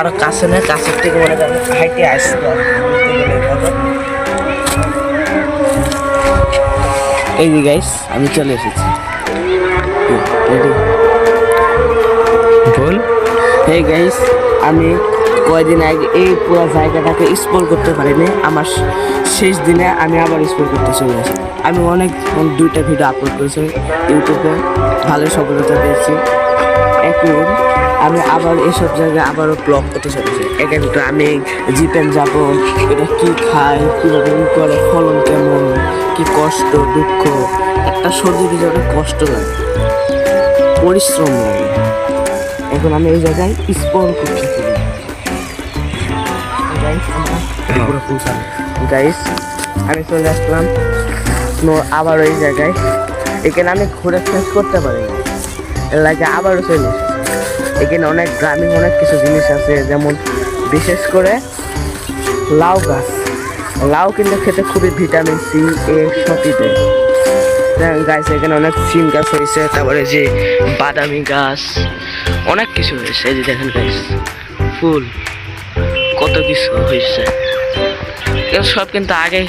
আরও কাছে না কাছের থেকে মনে করেন হাইটে আসবে এই যে গাইস আমি চলে এসেছি। বল। এই গাইস আমি কয়দিন আগে এই পুরো জায়গাটাকে এক্সপ্লোর করতে পারিনি। আমার শেষ দিনে আমি আবার এক্সপ্লোর করতে চলে আসি আমি অনেক অনেক দুইটা ভিডিও আপলোড করেছি ইউটিউবে। ভালো সফলতা পেয়েছি। এখন আমি আবার এসব জায়গায় আবারও ব্লগ করতে চলেছি। এখানে তো আমি জিপেন যাব এটা কি খায় কীভাবে কি করে ফলন কেমন কি কষ্ট দুঃখ একটা সর্দি দিতে অনেক কষ্ট লাগে। পরিশ্রম লাগে। এখন আমি এই জায়গায় স্পন করতে চলি গাইস আমি চলে আসলাম। আবার ওই জায়গায়। এখানে আমি ঘুরে শেষ করতে পারি না। এর লাগে আবারও চলে এখানে অনেক গ্রামীণ অনেক কিছু জিনিস আছে, যেমন বিশেষ করে লাউ গাছ। লাউ কিন্তু খেতে খুবই ভিটামিন সি, এ শক্তি দেয়। গাছ এখানে অনেক সিম গাছ হয়েছে, তারপরে যে বাদামি গাছ, অনেক কিছু হয়েছে। যে দেখেন গাছ ফুল, কত কিছু হয়েছে। সব কিন্তু আগে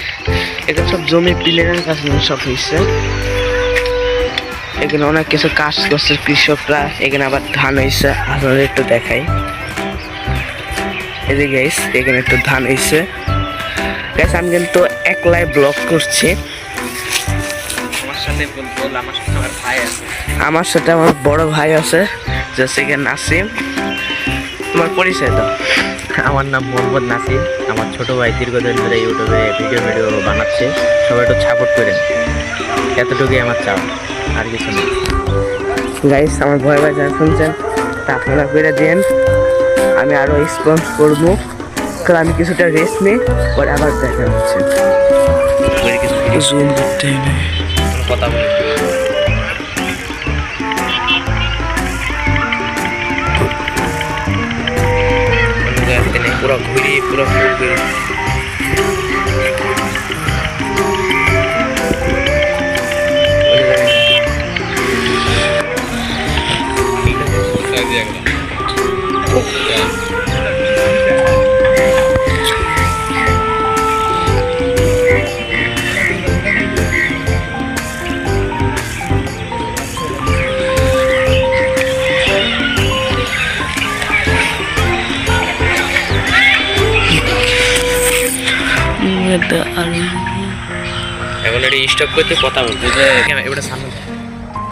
এখানে সব জমি প্লেনের কাছে সব হয়েছে। এখানে অনেক কিছু কাজ করছে কৃষকরা এখানে আবার ধান হয়েছে আপনাদের একটু দেখাই। এই যে গাইস এখানে একটু ধান হয়েছে গাইস আমি কিন্তু একলাই ব্লগ করছি। আমার সাথে আমার ভাই আমার সাথে আমার বড় ভাই আছে জেসে কে নাসিম তোমার পরিচয় দাও। আমার নাম মোহাম্মদ নাসির আমার ছোট ভাই দীর্ঘদিন ধরে ইউটিউবে ভিডিও ভিডিও বানাচ্ছে। সবাই একটু সাপোর্ট করেন। এতটুকুই আমার চাও আর কিছু না। গাইস আমার ভয় ভয় যা শুনছেন? তা আপনারা করে দিন আমি আরও এক্সপ্লোর করব। কারণ আমি কিছুটা রেস্ট নিই পরে আবার দেখা হচ্ছে। কথা বলি পুরো ঘুরি পুরো ঘুরি এখন এটি স্টপ করতে কথা বলতে এবারে সামনে।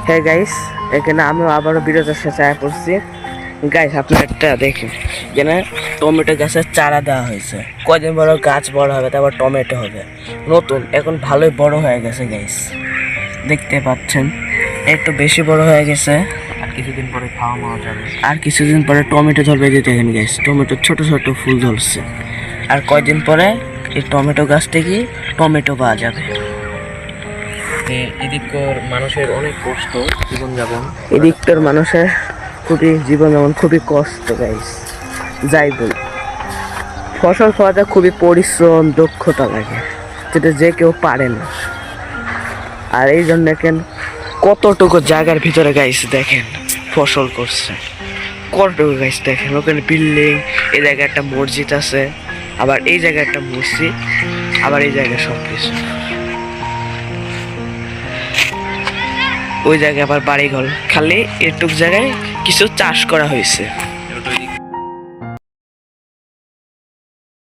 হ্যাঁ গাইস এখানে আমিও আবারও আয় পড়ছি গাইস আপনার একটা দেখেন এখানে টমেটো গাছের চারা দেওয়া হয়েছে। কদিন বড় গাছ বড় হবে তারপর টমেটো হবে। নতুন এখন ভালোই বড় হয়ে গেছে গাইস দেখতে পাচ্ছেন একটু বেশি বড় হয়ে গেছে। আর কিছুদিন পরে খাওয়া যাবে। আর কিছুদিন পরে টমেটো ধরবে যে দেখেন গাইস টমেটো ছোট ছোট ফুল ধরছে। আর কয়দিন পরে এই টমেটো গাছ থেকে টমেটো পাওয়া যাবে। এদিকর মানুষের অনেক কষ্ট জীবনযাপন। এদিকটার মানুষের খুবই জীবন যেমন খুবই কষ্ট গাইস যাই বল। ফসল ফলাতে খুবই পরিশ্রম দক্ষতা লাগে যেটা যে কেউ পারে না। আর এই জন্য দেখেন কতটুকু জায়গার ভিতরে গাইস দেখেন ফসল করছে। কতটুকু গাইস দেখেন ওখানে বিল্ডিং এই জায়গায় একটা মসজিদ আছে। আবার এই জায়গায় একটা মসজিদ, আবার এই জায়গায় সব কিছু ওই জায়গায় আবার বাড়ি ঘর খালি এটুক জায়গায় কিছু চাষ করা হয়েছে।